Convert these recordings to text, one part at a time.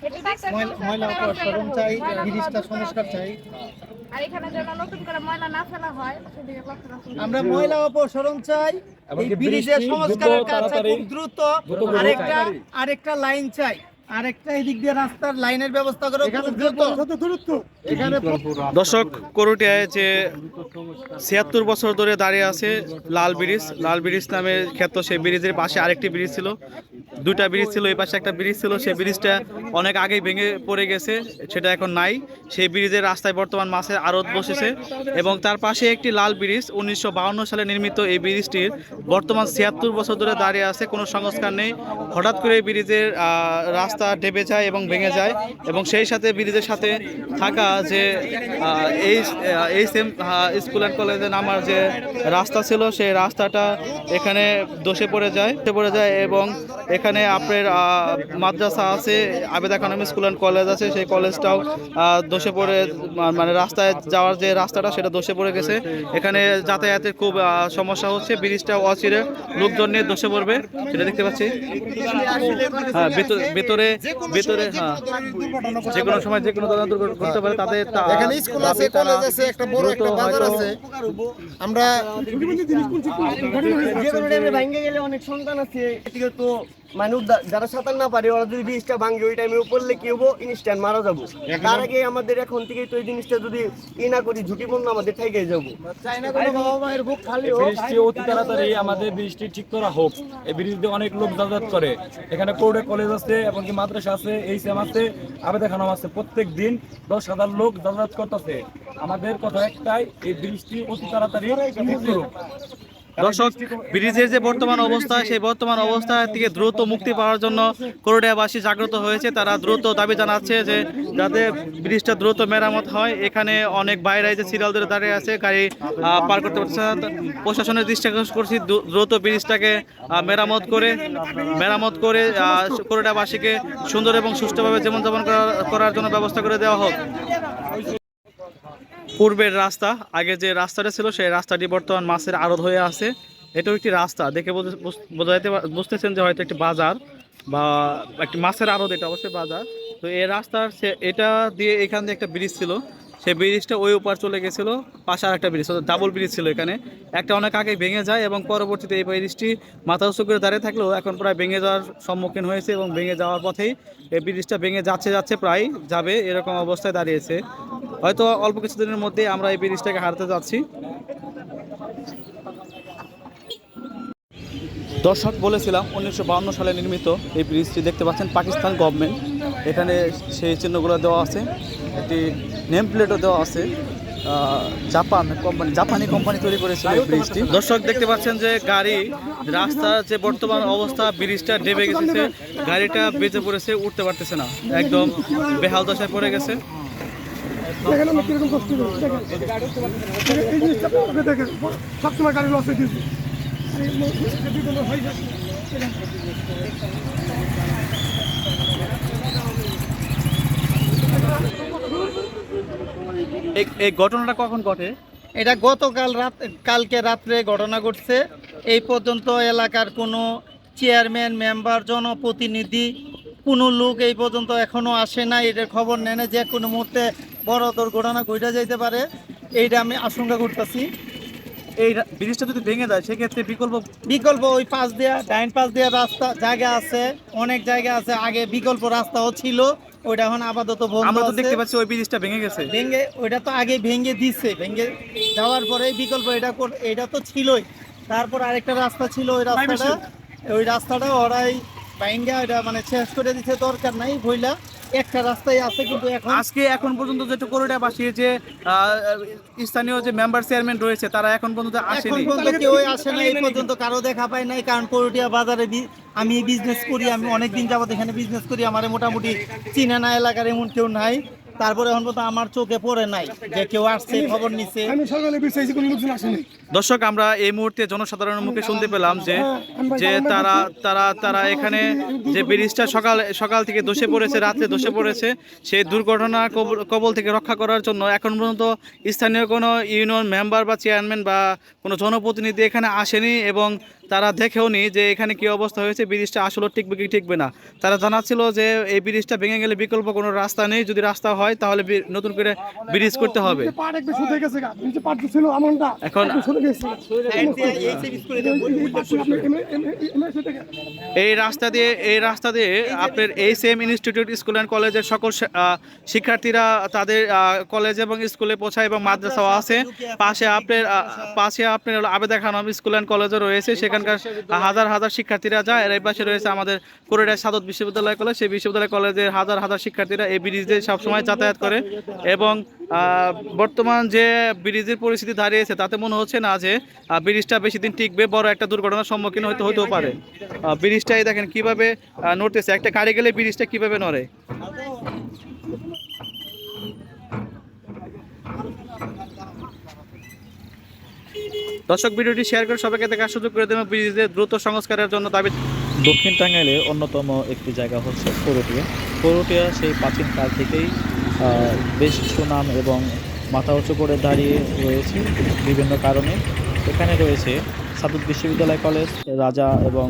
ময়লা- ময়লা অপসারণ চাই ব্রিজটা সংস্কার চাই। আর এখানে যেন নতুন করে ময়লা না ফেলা হয় সেদিকে লক্ষ্য রাখুন আমরা ময়লা অপসারণ চাই এই ব্রিজের সংস্কারের কাজ খুব দ্রুত। আরেকটা আরেকটা লাইন চাই আরেকটা এদিক দিয়ে রাস্তার লাইনের ব্যবস্থা করো দ্রুত। এখানে দর্শক করুটিয়ায় যে ছিয়াত্তর বছর ধরে দাঁড়িয়ে আছে লাল ব্রিজ লাল ব্রিজ নামে খ্যাত সেই ব্রিজের পাশে আরেকটি ব্রিজ ছিল। দুইটা ব্রিজ ছিল, এই পাশে একটা ব্রিজ ছিল, সেই ব্রিজটা অনেক আগেই ভেঙে পড়ে গেছে, সেটা এখন নাই। সেই ব্রিজের রাস্তায় বর্তমান মাছের আড়ত বসেছে এবং তার পাশে একটি লাল ব্রিজ, উনিশশো সালে নির্মিত এই ব্রিজটির বর্তমান ছিয়াত্তর বছর ধরে দাঁড়িয়ে আছে, কোনো সংস্কার নেই। হঠাৎ করে এই ব্রিজের রাস্তা ডেবে যায় এবং ভেঙে যায় এবং সেই সাথে ব্রিজের সাথে থাকা যে এই এই সেম স্কুল অ্যান্ড কলেজে নামার যে রাস্তা ছিল, সেই রাস্তাটা এখানে দোষে পড়ে যায় পড়ে যায় এবং এখানে আপনার আহ, মাদ্রাসা আছে Abeda Khanam school and college আছে সেই কলেজটাও আহ, দোষে পড়ে মানে রাস্তায় যাওয়ার যে রাস্তাটা সেটা দোষে পড়ে গেছে। এখানে যাতায়াতের খুব আহ, সমস্যা হচ্ছে ব্রিজটা অচিরে লোকজন নিয়ে দোষে পড়বে সেটা দেখতে পাচ্ছি। হ্যাঁ ভেতরে ভেতরে ভেতরে হ্যাঁ যে কোনো সময় যে কোনো ধরনের দুর্ঘটনা ঘটতে পারে তাদের এখানে স্কুল আছে কলেজ আছে একটা বড় একটা বাজার আছে। আমরা যে কোনো টাইমে ভাঙ্গে গেলে অনেক সন্তান আছে তো মানুষ দা- যারা সাঁতার না পারে ওরা যদি ব্রিজটা ভাঙ্গে ওই টাইমে পড়লে কি হব? ইনস্ট্যান্ট মারা যাব। তার আগে আমাদের এখন থেকে তো এই জিনিসটা যদি ই না করি ঝুঁকিপূর্ণ আমাদের থেকে যাব। চাইনা কোনো বাবা মায়ের বুক খালি হোক বৃষ্টি অতি তাড়াতাড়ি আমাদের বৃষ্টি ঠিক করা হোক। এই ব্রিজ দিয়ে অনেক লোক যাতায়াত করে। এখানে কোর্টে কলেজ আছে এবং কি মাদ্রাসা আছে এই সেম আছে আবেদা খানম আছে। প্রত্যেক দিন দশ হাজার লোক যাতায়াত করতেছে। আমাদের কথা একটাই এই বৃষ্টি অতি তাড়াতাড়ি ঠিক করুক। দর্শক, ব্রিজের যে বর্তমান অবস্থা, সেই বর্তমান অবস্থা থেকে দ্রুত মুক্তি পাওয়ার জন্য করোডিয়াবাসী জাগ্রত হয়েছে। তারা দ্রুত দাবি জানাচ্ছে যে যাতে ব্রিজটা দ্রুত মেরামত হয়। এখানে অনেক বাইরে যে সিরিয়াল ধরে দাঁড়িয়ে আছে, গাড়ি পার করতে পারছে প্রশাসনের দৃষ্টি আকর্ষণ করছি দ্রু- দ্রুত ব্রিজটাকে মেরামত করে মেরামত করে করোডিয়াবাসীকে সুন্দর এবং সুষ্ঠুভাবে জীবনযাপন করার জন্য ব্যবস্থা করে দেওয়া হোক। পূর্বের রাস্তা, আগে যে রাস্তাটা ছিল সেই রাস্তাটি বর্তমান মাছের আড়ত হয়ে আছে। এটাও একটি রাস্তা। দেখে বোঝা- যেতে বুঝতেছেন যে হয়তো একটি বাজার বা একটি মাছের আড়ত, এটা অবশ্যই বাজার। তো এই রাস্তার সে- এটা দিয়ে এখান দিয়ে একটা ব্রিজ ছিল। সেই ব্রিজটা ওই উপর চলে গেছিল, পাশে আর একটা ব্রিজ ডাবল ব্রিজ ছিল এখানে। একটা অনেক আগে ভেঙে যায় এবং পরবর্তীতে এই ব্রিজটি মাথা উঁচু করে দাঁড়িয়ে থাকলেও এখন প্রায় ভেঙে যাওয়ার সম্মুখীন হয়েছে এবং ভেঙে যাওয়ার পথেই এই ব্রিজটা ভেঙে যাচ্ছে যাচ্ছে প্রায় যাবে এরকম অবস্থায় দাঁড়িয়েছে। হয়তো অল্প কিছুদিনের মধ্যে আমরা এই ব্রিজটাকে হারাতে যাচ্ছি। দর্শক বলেছিলাম উনিশশো সালে নির্মিত এই ব্রিজটি দেখতে পাচ্ছেন পাকিস্তান গভর্নমেন্ট এখানে সেই চিহ্নগুলো দেওয়া আছে, একটি নেম প্লেটও দেওয়া আছে। জাপান কোম্পানি জাপানি কোম্পানি তৈরি করেছিল এই ব্রিজটি। দর্শক দেখতে পাচ্ছেন যে গাড়ি, রাস্তার যে বর্তমান অবস্থা, ব্রিজটা ডেবে গেছে, গাড়িটা বেঁচে পড়েছে, উঠতে পারতেছে না। একদম বেহাল দশায় পড়ে গেছে। দেখেন আমি কীরকম কষ্ট দেখেন। এই জিনিসটা আপনি দেখেন সবসময় গাড়ি লসে দিয়েছি। এই- এই ঘটনাটা কখন ঘটে? এটা গতকাল রাত কালকে রাত্রে ঘটনা ঘটছে। এই পর্যন্ত এলাকার কোনো চেয়ারম্যান মেম্বার জনপ্রতিনিধি কোনো লোক এই পর্যন্ত এখনও আসে না এটার খবর নেয় না যে কোনো মুহূর্তে বড় দুর্ঘটনা ঘটে যাইতে পারে এইটা আমি আশঙ্কা করতেছি। এই ব্রিজটা যদি ভেঙে যায় সেক্ষেত্রে বিকল্প বিকল্প ওই পাশ দেওয়া ডাইন পাশ দেওয়া রাস্তা জায়গা আছে অনেক জায়গা আছে আগে বিকল্প রাস্তাও ছিল ওইটা এখন আপাতত বন্ধ আমরা তো দেখতে পাচ্ছি ওই ব্রিজটা ভেঙে গেছে। ভেঙে ওইটা তো আগে ভেঙে দিচ্ছে ভেঙে যাওয়ার পরে বিকল্প এটা এটা তো ছিলই। তারপর আরেকটা রাস্তা ছিল ওই রাস্তাটা। ওই রাস্তাটা ওরাই ভেঙে ওইটা মানে শেষ করে দিতে দরকার নাই ভইলা। একটা রাস্তায় আছে কিন্তু এখন আজকে এখন পর্যন্ত যেটা করোটা বাসিয়ে যে আহ, স্থানীয় যে মেম্বার চেয়ারম্যান রয়েছে তারা এখন পর্যন্ত এখন পর্যন্ত কেউ আসে না এই পর্যন্ত কারও দেখা পায় নাই কারণ করটিয়া বাজারে আমি বিজনেস করি আমি অনেক দিন যাবত এখানে বিজনেস করি আমার মোটামুটি চিনা না এলাকার এমন কেউ নাই। তারপরে এখন পর্যন্ত আমার চোখে পড়ে নাই যে কেউ আসছে খবর নিচ্ছে আমি সকালে বিশ্বাসী কোনো লোকজন আসেনি। দর্শক আমরা এই মুহূর্তে জনসাধারণের মুখে শুনতে পেলাম যে যে তারা তারা তারা এখানে যে ব্রিজটা সকাল সকাল থেকে দোষে পড়েছে রাত্রে দোষে পড়েছে সেই দুর্ঘটনার কবল- কবল থেকে রক্ষা করার জন্য এখন পর্যন্ত স্থানীয় কোনো ইউনিয়ন মেম্বার বা চেয়ারম্যান বা কোনো জনপ্রতিনিধি এখানে আসেনি এবং তারা দেখেও নি যে এখানে কি অবস্থা হয়েছে ব্রিজটা আসলে টিকবে কি টিকবে না। তারা জানাচ্ছিল যে এই ব্রিজটা ভেঙে গেলে বিকল্প কোনো রাস্তা নেই যদি রাস্তা হয় তাহলে নতুন করে ব্রিজ করতে হবে। এখন- এই রাস্তা দিয়ে এই রাস্তা দিয়ে আপনার এই সেম ইনস্টিটিউট স্কুল অ্যান্ড কলেজের সকল শিক্ষার্থীরা তাদের কলেজ এবং স্কুলে পৌঁছায় এবং মাদ্রাসাও আছে। পাশে আপনার পাশে আপনার আবেদা খানম স্কুল অ্যান্ড কলেজও রয়েছে। সেখানকার হাজার হাজার শিক্ষার্থীরা যায়। এই পাশে রয়েছে আমাদের কোরিডার সাদত বিশ্ববিদ্যালয় কলেজ। সেই বিশ্ববিদ্যালয় কলেজের হাজার হাজার শিক্ষার্থীরা এই ব্রিজ দিয়ে সবসময় যাতায়াত করে এবং বর্তমান যে ব্রিজের পরিস্থিতি দাঁড়িয়েছে, তাতে মনে হচ্ছে না যে ব্রিজটা বেশি দিন টিকবে, বড় একটা দুর্ঘটনার সম্মুখীন হতে হতেও পারে। ব্রিজটাই দেখেন কীভাবে নড়তেছে। একটা গাড়ি গেলে ব্রিজটা কীভাবে নড়ে? দর্শক, ভিডিওটি শেয়ার করে সবাইকে দেখার সুযোগ করে দেবেন। ব্রিজের দ্রুত সংস্কারের জন্য দাবি দক্ষিণ টাঙ্গাইলের অন্যতম একটি জায়গা হচ্ছে করটিয়া করটিয়া সেই প্রাচীন কাল থেকেই বেশ সুনাম এবং মাথা উঁচু করে দাঁড়িয়ে রয়েছে বিভিন্ন কারণে। এখানে রয়েছে সাদুত বিশ্ববিদ্যালয় কলেজ, রাজা এবং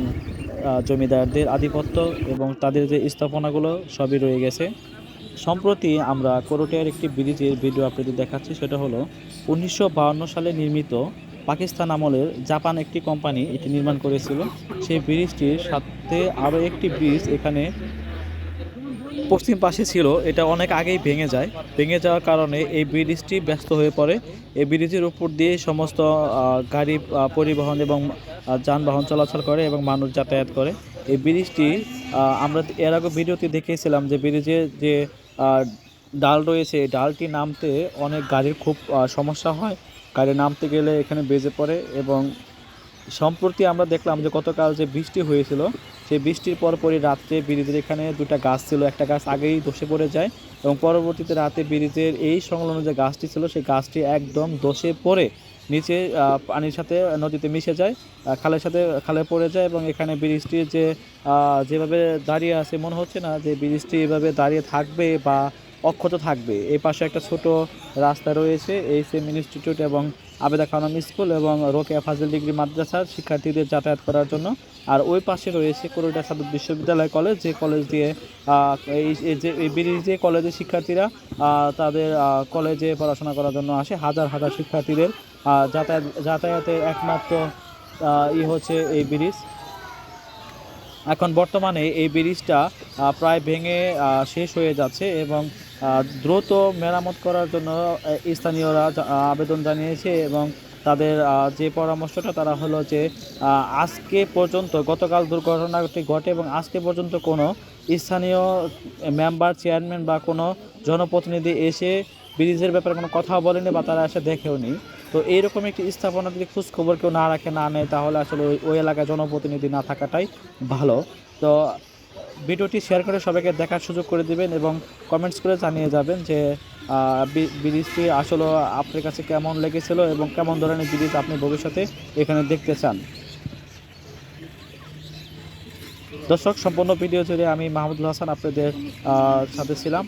জমিদারদের আধিপত্য এবং তাদের যে স্থাপনাগুলো সবই রয়ে গেছে। সম্প্রতি আমরা করটিয়ার একটি ব্রিজের ভিডিও আপনাদের দেখাচ্ছি। সেটা হলো উনিশশো সালে নির্মিত পাকিস্তান আমলের জাপান একটি কোম্পানি এটি নির্মাণ করেছিল। সেই ব্রিজটির সাথে আরও একটি ব্রিজ এখানে পশ্চিম পাশে ছিল। এটা অনেক আগেই ভেঙে যায়। ভেঙে যাওয়ার কারণে এই ব্রিজটি ব্যস্ত হয়ে পড়ে। এই ব্রিজের উপর দিয়ে সমস্ত গাড়ি পরিবহন এবং যানবাহন চলাচল করে এবং মানুষ যাতায়াত করে। এই ব্রিজটি আমরা এর আগে ভিডিওতে দেখিয়েছিলাম যে ব্রিজে যে ডাল রয়েছে ডালটি নামতে অনেক গাড়ির খুব সমস্যা হয়। গাড়ি নামতে গেলে এখানে বেজে পড়ে এবং সম্প্রতি আমরা দেখলাম যে গতকাল যে বৃষ্টি হয়েছিল, সেই বৃষ্টির পরপরই রাত্রে ব্রিজের এখানে দুটা গাছ ছিল। একটা গাছ আগেই ধসে পড়ে যায় এবং পরবর্তীতে রাতে ব্রিজের এই সংলগ্ন যে গাছটি ছিল, সেই গাছটি একদম ধসে পড়ে নিচে পানির সাথে নদীতে মিশে যায় খালের সাথে খালে পড়ে যায় এবং এখানে ব্রিজটি যে যেভাবে দাঁড়িয়ে আছে, মনে হচ্ছে না যে ব্রিজটি এভাবে দাঁড়িয়ে থাকবে বা অক্ষত থাকবে। এই পাশে একটা ছোট রাস্তা রয়েছে এই সেম ইনস্টিটিউট এবং আবেদা খানম স্কুল এবং রোকেয়া ফাজিল ডিগ্রি মাদ্রাসার শিক্ষার্থীদের যাতায়াত করার জন্য। আর ওই পাশে রয়েছে করুটা সাদুত বিশ্ববিদ্যালয় কলেজ, যে কলেজ দিয়ে এই যে, এই ব্রিজ দিয়ে কলেজের শিক্ষার্থীরা তাদের কলেজে পড়াশোনা করার জন্য আসে। হাজার হাজার শিক্ষার্থীদের যাতায়াত যাতায়াতের একমাত্র ই হচ্ছে এই ব্রিজ। এখন বর্তমানে এই ব্রিজটা প্রায় ভেঙে শেষ হয়ে যাচ্ছে এবং দ্রুত মেরামত করার জন্য স্থানীয়রা আবেদন জানিয়েছে এবং তাদের যে পরামর্শটা তারা হলো যে আজকে পর্যন্ত গতকাল দুর্ঘটনাটি ঘটে এবং আজকে পর্যন্ত কোনো স্থানীয় মেম্বার, চেয়ারম্যান বা কোনো জনপ্রতিনিধি এসে ব্রিজের ব্যাপারে কোনো কথা বলেনি বা তারা এসে দেখেও নি। তো এইরকম একটি স্থাপনা যদি খোঁজখবর কেউ না রাখে, না নেয়, তাহলে আসলে ওই ওই এলাকায় জনপ্রতিনিধি না থাকাটাই ভালো। তো ভিডিওটি শেয়ার করে সবাইকে দেখার সুযোগ করে দিবেন এবং কমেন্টস করে জানিয়ে যাবেন যে ব্রিজটি আসলে আপনার কাছে কেমন লেগেছিল এবং কেমন ধরনের ব্রিজ আপনি ভবিষ্যতে এখানে দেখতে চান। দর্শক, সম্পূর্ণ ভিডিও জুড়ে আমি মাহমুদুল হাসান আপনাদের সাথে ছিলাম।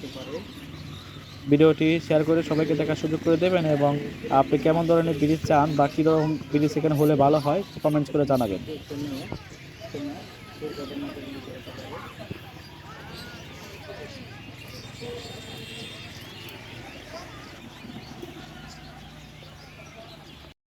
ভিডিওটি শেয়ার করে সবাইকে দেখার সুযোগ করে দেবেন এবং আপনি কেমন ধরনের ব্রিজ চান বা কীরকম ব্রিজ এখানে হলে ভালো হয় কমেন্টস করে জানাবেন।